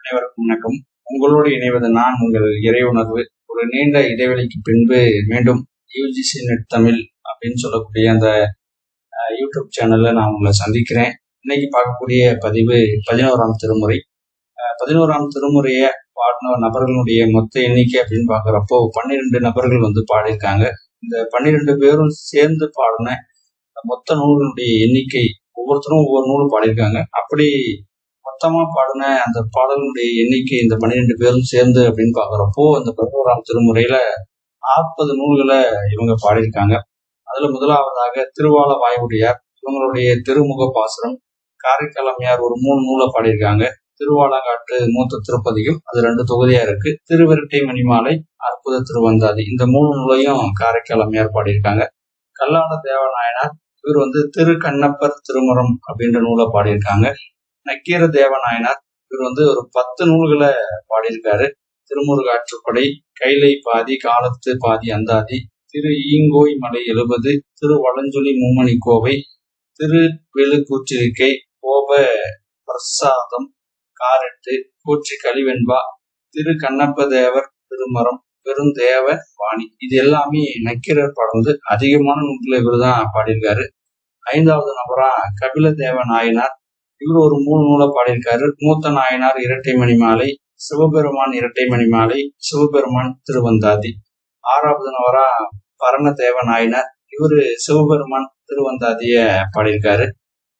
அனைவருக்கும் வணக்கம். உங்களோடு இணைவது நான் உங்கள் இறை உணர்வு. ஒரு நீண்ட இடைவெளிக்கு பின்பு மீண்டும் யூஜிசி நெட் தமிழ் அப்படின்னு சொல்லக்கூடிய அந்த யூடியூப் சேனல்ல நான் உங்களை சந்திக்கிறேன். இன்னைக்கு பார்க்கக்கூடிய பதிவு பதினோராம் திருமுறை. பதினோராம் திருமுறையை பாடின நபர்களுடைய மொத்த எண்ணிக்கை அப்படின்னு பார்க்குறப்போ பன்னிரெண்டு நபர்கள் வந்து பாடியிருக்காங்க. இந்த பன்னிரெண்டு பேரும் சேர்ந்து பாடின மொத்த நூல்களுடைய எண்ணிக்கை ஒவ்வொருத்தரும் ஒவ்வொரு நூலும் பாடியிருக்காங்க. அப்படி மொத்தமா பாடின அந்த பாடல்களுடைய எண்ணிக்கை இந்த பன்னிரெண்டு பேரும் சேர்ந்து அப்படின்னு பாக்குறப்போ அந்த பதினோராம் திருமுறையில நாற்பது நூல்களை இவங்க பாடியிருக்காங்க. அதுல முதலாவதாக திருவாள வாயுடையார் இவங்களுடைய திருமுக பாசுரம் காரைக்காலமையார் ஒரு மூணு நூலை பாடியிருக்காங்க. திருவாலங்காட்டு மூத்த திருப்பதியும் அது ரெண்டு தொகுதியா இருக்கு. திருவிரட்டை மணிமாலை அற்புத திருவந்தாதி. இந்த மூணு நூலையும் காரைக்காலமையார் பாடியிருக்காங்க. கல்லாட தேவநாயனார் இவர் வந்து திரு கண்ணப்பர் திருமுறம் அப்படின்ற நூலை பாடியிருக்காங்க. நக்கீர தேவநாயனார் இவர் வந்து ஒரு பத்து நூல்களை பாடியிருக்காரு. திருமுருகாற்றுப்படை கைலை பாதி காலத்து பாதி அந்தாதி திரு ஈங்கோய் மலை எழுபது திரு வளஞ்சொலி மூமணி கோவை திரு வெளுக்கூற்றிருக்கை கோப பிரசாதம் காரெட்டு கூற்றி கலிவெண்பா திரு கண்ணப்ப தேவர் திருமரம் பெருந்தேவ வாணி. இது எல்லாமே நக்கீரர் பாடுவது. அதிகமான நூல்களை இவர் தான் பாடியிருக்காரு. ஐந்தாவது நபரா கபில தேவ நாயனார் இவர் ஒரு மூணு நூலை பாடியிருக்காரு. மூத்த நாயனார் இரட்டை மணி மாலை சிவபெருமான் இரட்டை மணி மாலை சிவபெருமான் திருவந்தாதி. ஆறாவது நவரா பரணதேவ நாயனார். இவரு சிவபெருமான் திருவந்தாதிய பாடியிருக்காரு.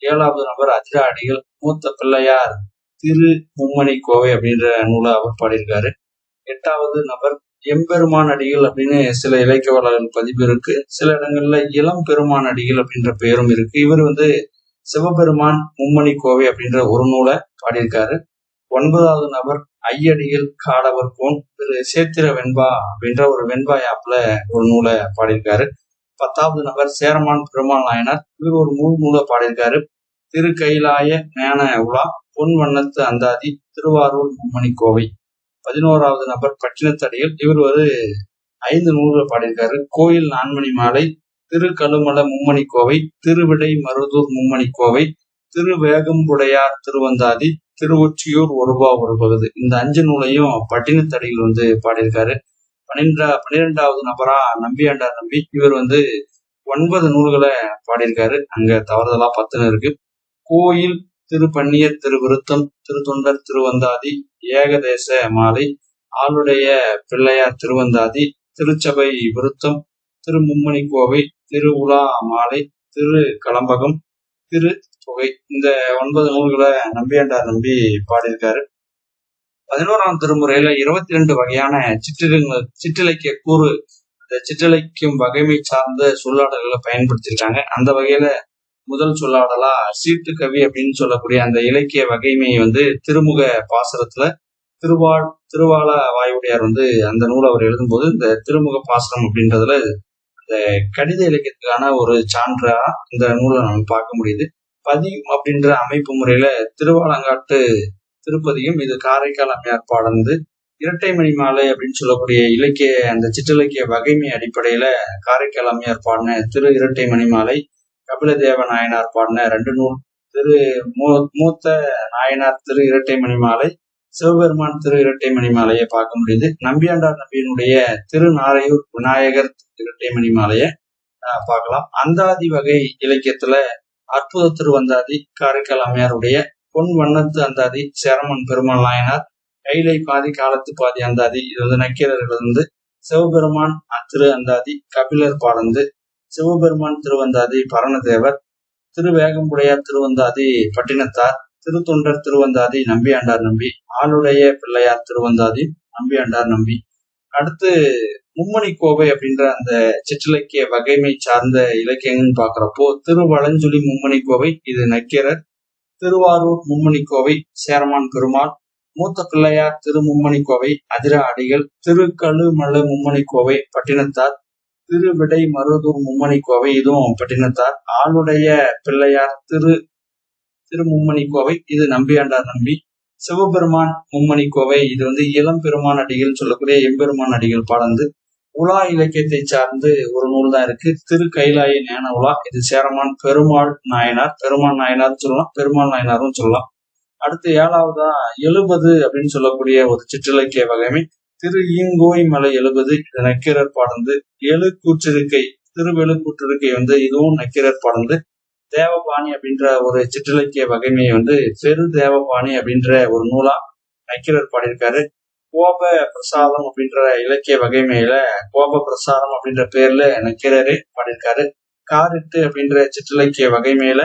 ஏழாவது நபர் அதிராடிகள் மூத்த பிள்ளையார் திரு மும்மணி கோவை அப்படின்ற நூலை அவர் பாடியிருக்காரு. எட்டாவது நபர் எம்பெருமான் அடிகள் அப்படின்னு சில இலக்கிய வரலாறு பதிவு இருக்கு சில இடங்கள்ல இளம் பெருமான் அடிகள் அப்படின்ற பெயரும் இருக்கு. இவர் வந்து சிவபெருமான் மும்மணி கோவை அப்படின்ற ஒரு நூலை பாடியிருக்காரு. ஒன்பதாவது நபர் ஐயடியில் காடவர் கோன் திரு சேத்திர வெண்பா அப்படின்ற ஒரு வெண்பா ஆப்ல ஒரு நூலை பாடியிருக்காரு. பத்தாவது நபர் சேரமான் பெருமாள் நாயனார் இவர் ஒரு முழு நூலை பாடியிருக்காரு. திரு கைலாய ஞான உலா பொன் வண்ணத்து அந்தாதி திருவாரூர் மும்மணி கோவை. பதினோராவது நபர் பட்டினத்தடியில் இவர் ஒரு ஐந்து நூல்களை பாடியிருக்காரு. கோயில் நான்மணி மாலை திரு கழுமல மும்மணி கோவை திருவிடை மருதூர் மும்மணி கோவை திருவேகம்புடையார் திருவந்தாதி திருவொற்றியூர் ஒருபா ஒரு பகுதி. இந்த அஞ்சு நூலையும் பட்டினத்தடியில் வந்து பாடியிருக்காரு. பன்னிரெண்டா பன்னிரெண்டாவது நபரா நம்பியாண்டார் நம்பி இவர் வந்து ஒன்பது நூல்களை பாடியிருக்காரு. அங்க தவறுதலா பத்துன்னு இருக்கு. கோயில் திருப்பன்னியர் திருவிருத்தம் திருத்தொண்டர் திருவந்தாதி ஏகதேச மாலை ஆளுடைய பிள்ளையார் திருவந்தாதி திருச்சபை விருத்தம் திரு மும்மணி கோவை திருவுலா மாலை திரு கலம்பகம் திரு தொகை. இந்த ஒன்பது நூல்களை நம்பியாண்டார் நம்பி பாடியிருக்காரு. பதினோராம் திருமுறையில இருபத்தி ரெண்டு வகையான சிற்றில சிற்றிலக்கிய கூறு இந்த சிற்றிலக்கியம் வகைமை சார்ந்த சொல்லாடல்களை பயன்படுத்தியிருக்காங்க. அந்த வகையில முதல் சொல்லாடலா சீட்டு கவி அப்படின்னு சொல்லக்கூடிய அந்த இலக்கிய வகைமை வந்து திருமுக பாசுரத்துல திருவாள் திருவாள வாயுடையார் வந்து அந்த நூலை அவர் எழுதும்போது இந்த திருமுக பாசனம் அப்படின்றதுல இந்த கடித இலக்கியத்துக்கான ஒரு சான்றா இந்த நூலை நம்ம பார்க்க முடியுது. பதியும் அப்படின்ற அமைப்பு முறையில திருவாலங்காட்டு திருப்பதியும் இது காரைக்கால் அம்மையார் பாடந்து இரட்டை மணி மாலை அப்படின்னு சொல்லக்கூடிய இலக்கிய அந்த சிற்றிலக்கிய வகைமை அடிப்படையில காரைக்கால் அம்மையார் பாடின திரு இரட்டை மணி மாலை கபிலதேவ நாயனார் பாடின ரெண்டு நூல் திரு மூ- மூத்த நாயனார் திரு இரட்டை மணி மாலை சிவபெருமான் திரு இரட்டை மணி மாலையை பார்க்க முடியுது. நம்பியாண்டார் நம்பியினுடைய திரு நாரையூர் விநாயகர் இரட்டை மணி மாலையை ஆஹ், பார்க்கலாம். அந்தாதி வகை இலக்கியத்துல அற்புத திருவந்தாதி காரைக்கால் அம்மையாருடைய பொன் வண்ணத்து அந்தாதி சேரமன் பெருமாள் நாயனார் கைலை பாதி காலத்து பாதி அந்தாதி இது வந்து நக்கீரர்கள் சிவபெருமான் திரு அந்தாதி கபிலர் பாடந்து சிவபெருமான் திருவந்தாதி பரணதேவர் திருவேகம்புடையார் திருவந்தாதி பட்டினத்தார் திருத்தொண்டர் திருவந்தாதி நம்பி ஆண்டார் நம்பி. ஆளுடைய பிள்ளையார் திருவந்தாதி நம்பி ஆண்டார் நம்பி. அடுத்து மும்மணி கோவை அப்படின்ற அந்த சிற்றிலக்கிய வகைமை சார்ந்த இலக்கியங்கள்னு பாக்குறப்போ திருவளஞ்சுழி மும்மணி கோவை இது நக்கீரர். திருவாரூர் மும்மணி கோவை சேரமான் பெருமாள். மூத்த பிள்ளையார் திரு மும்மணி கோவை அதிர அடிகள். திருக்கழுமல மும்மணி கோவை பட்டினத்தார். திருவிடை மருதூர் மும்மணி கோவை இதுவும் பட்டினத்தார். ஆளுடைய பிள்ளையார் திரு திரு மும்மணி கோவை இது நம்பியாண்டார் நம்பி. சிவபெருமான் மும்மணி கோவை இது வந்து இளம் பெருமான் அடிகள் சொல்லக்கூடிய எம்பெருமான் அடிகள் பாடந்து உலா இலக்கியத்தை சார்ந்து ஒரு நூல் தான் இருக்கு. திரு கைலாய ஞான உலா. இது சேரமான் பெருமாள் நாயனார். பெருமாள் நாயனார் சொல்லலாம். பெருமாள் நாயனாரும் சொல்லலாம். அடுத்து ஏழாவதா எழுபது அப்படின்னு சொல்லக்கூடிய ஒரு சிற்றிலக்கிய வகைமை. திரு ஈங்கோய் மலை எழுபது இது நக்கீரர் பாடந்து எழு கூற்றிருக்கை திருவெழு கூற்றிருக்கை வந்து இதுவும் நக்கீரர் பாடந்து தேவபாணி அப்படின்ற ஒரு சிற்றிலக்கிய வகைமையை வந்து பெரு தேவபாணி அப்படின்ற ஒரு நூலா நக்கீரர் பாடியிருக்காரு. கோப பிரசாதம் அப்படின்ற இலக்கிய வகைமையில கோப பிரசாதம் அப்படின்ற பேர்ல நக்கீரரே பாடியிருக்காரு. காரிட்டு அப்படின்ற சிற்றிலக்கிய வகைமையில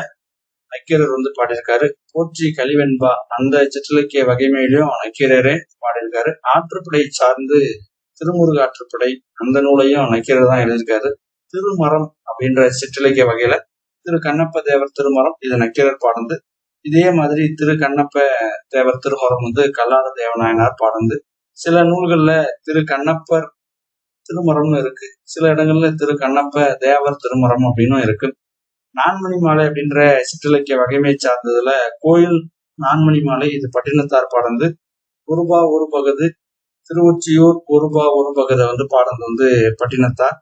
நக்கீரர் வந்து பாடியிருக்காரு. போற்றி கலிவெண்பா அந்த சிற்றிலக்கிய வகைமையிலையும் நக்கீரரே பாடியிருக்காரு. ஆற்றுப்படை சார்ந்து திருமுருக ஆற்றுப்படை அந்த நூலையும் நக்கீரர் தான் எழுதியிருக்காரு. திருமரம் அப்படின்ற சிற்றிலக்கிய வகையில திரு கண்ணப்ப தேவர் திருமரம் இது நக்கீரர் பாடந்து. இதே மாதிரி திரு கண்ணப்ப தேவர் திருமரம் வந்து கல்லாட தேவநாயனார் பாடந்து. சில நூல்கள்ல திரு கண்ணப்பர் திருமரம்னு இருக்கு. சில இடங்கள்ல திரு கண்ணப்ப தேவர் திருமரம் அப்படின்னும் இருக்கு. நான்மணி மாலை அப்படின்ற சிற்றிலக்கிய வகைமை சார்ந்ததுல கோயில் நான்மணி மாலை இது பட்டினத்தார் பாடந்து. ஒருபா ஒரு பகுது திருவொற்றியூர் ஒருபா ஒரு பகுதை வந்து பாடந்து வந்து பட்டினத்தார்.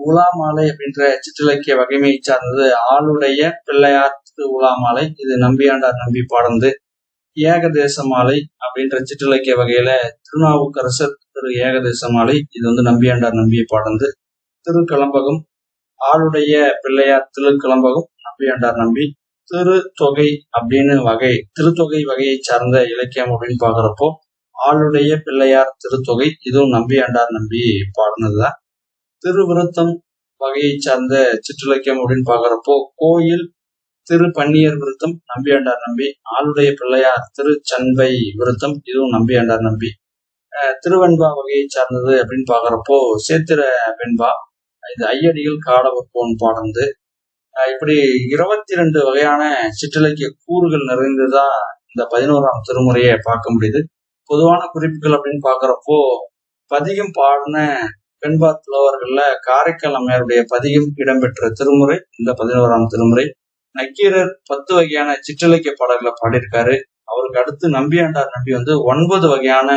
உலாமாலை அப்படின்ற சிற்றிலக்கிய வகைமையை சார்ந்தது ஆளுடைய பிள்ளையார் திரு உலாமாலை. இது நம்பியாண்டார் நம்பி பாடந்து ஏகதேச மாலை அப்படின்ற சிற்றிலக்கிய வகையில திருநாவுக்கரசர் திரு ஏகதேச மாலை இது வந்து நம்பியாண்டார் நம்பியை பாடந்து திருக்கலம்பகம் ஆளுடைய பிள்ளையார் திருக்கலம்பகம் நம்பியாண்டார் நம்பி திரு தொகை அப்படின்னு வகை திருத்தொகை வகையை சார்ந்த இலக்கியம் அப்படின்னு பாக்குறப்போ ஆளுடைய பிள்ளையார் திருத்தொகை இதுவும் நம்பியாண்டார் நம்பி பாடினதுதான். திருவிருத்தம் வகையை சார்ந்த சிற்றிலக்கியம் அப்படின்னு பாக்குறப்போ கோயில் திரு பன்னியர் விருத்தம் நம்பியாண்டார் நம்பி ஆளுடைய பிள்ளையார் திரு சண்பை விருத்தம் இதுவும் நம்பியாண்டார் நம்பி. திருவெண்பா வகையை சார்ந்தது அப்படின்னு பாக்குறப்போ சேத்திர வெண்பா இது ஐயடிகள் காடவப்போன் பாடந்து இப்படி இருபத்தி ரெண்டு வகையான சிற்றிலக்கிய கூறுகள் நிறைந்ததா இந்த பதினோராம் திருமுறையை பார்க்க முடியுது. பொதுவான குறிப்புகள் அப்படின்னு பாக்குறப்போ பதிகம் பாடின பெண்பா புலவர்கள்ல காரைக்கால் அம்மையாருடைய பதிகம் இடம்பெற்ற திருமுறை இந்த பதினோராம் திருமுறை. நக்கீரர் பத்து வகையான சிற்றிலக்கிய பாடல்களை பாடியிருக்காரு. அவருக்கு அடுத்து நம்பியாண்டார் நம்பி வந்து ஒன்பது வகையான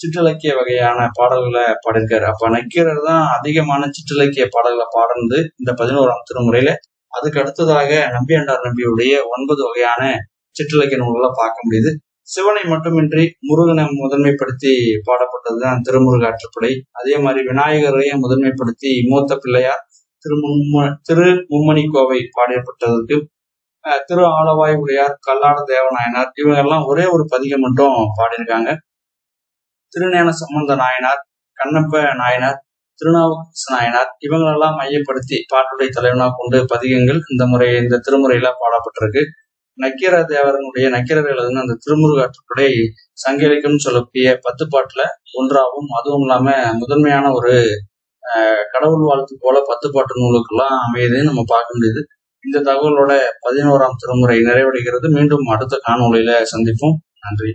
சிற்றிலக்கிய வகையான பாடல்களை பாடியிருக்காரு. அப்ப நக்கீரர் தான் அதிகமான சிற்றிலக்கிய பாடல்களை பாடுறது இந்த பதினோராம் திருமுறையில. அதுக்கு அடுத்ததாக நம்பியாண்டார் நம்பியுடைய ஒன்பது வகையான சிற்றிலக்கிய நூல்களை பார்க்க முடியுது. சிவனை மட்டுமின்றி முருகனை முதன்மைப்படுத்தி பாடப்பட்டதுதான் திருமுருகாற்றுப்படை. அதே மாதிரி விநாயகரையும் முதன்மைப்படுத்தி மூத்த பிள்ளையார் திரு திரு மும்மணி கோவை பாடப்பட்டதற்கு திரு ஆலவாய் உடையார் கல்லாட தேவநாயனார் இவங்க எல்லாம் ஒரே ஒரு பதிகம் மட்டும் பாடியிருக்காங்க. திருநேன சம்பந்த நாயனார் கண்ணப்ப நாயனார் திருநாவுக்கரசு நாயனார் இவங்களெல்லாம் மையப்படுத்தி பாட்டுடைய தலைவனாக கொண்டு பதிகங்கள் இந்த முறை இந்த திருமுறையில பாடப்பட்டிருக்கு. நக்கீர தேவரனுடைய நக்கீரர்கள் வந்து அந்த திருமுருகாற்றுக்குடை சங்க இலக்கியம் சொல்லக்கூடிய பத்து பாட்டுல ஒன்றாகவும் அதுவும் இல்லாம முதன்மையான ஒரு கடவுள் வாழ்த்து போல பத்து பாட்டு நூலுக்கெல்லாம் அமையுதுன்னு நம்ம பார்க்க முடியுது. இந்த தகவலோட பதினோராம் திருமுறை நிறைவடைகிறது. மீண்டும் அடுத்த காணொலியில சந்திப்போம். நன்றி.